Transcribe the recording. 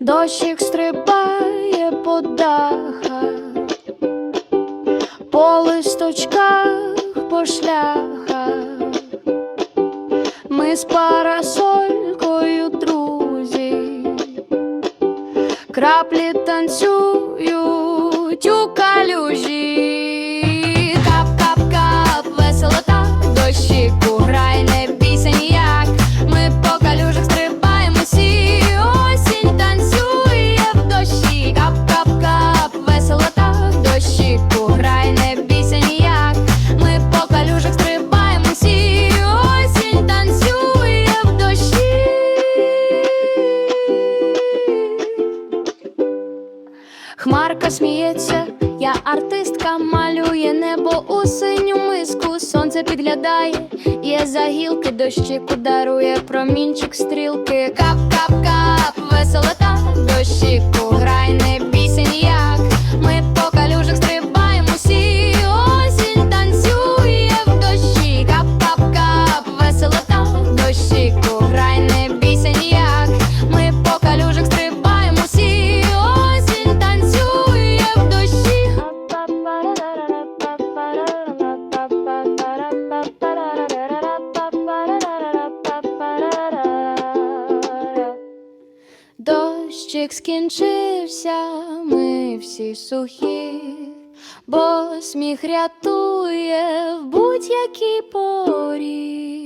Дощик стрибає по дахах, по листочках, по шляхах. Ми з парасолькою друзі, краплі танцюють Хмарка сміється, я артистка, малює небо у синю миску. Сонце підглядає, є за гілки, дощику дарує промінчик стрілки. Кап-кап-кап, весело Дощик скінчився, ми всі сухі, бо сміх рятує в будь-якій порі.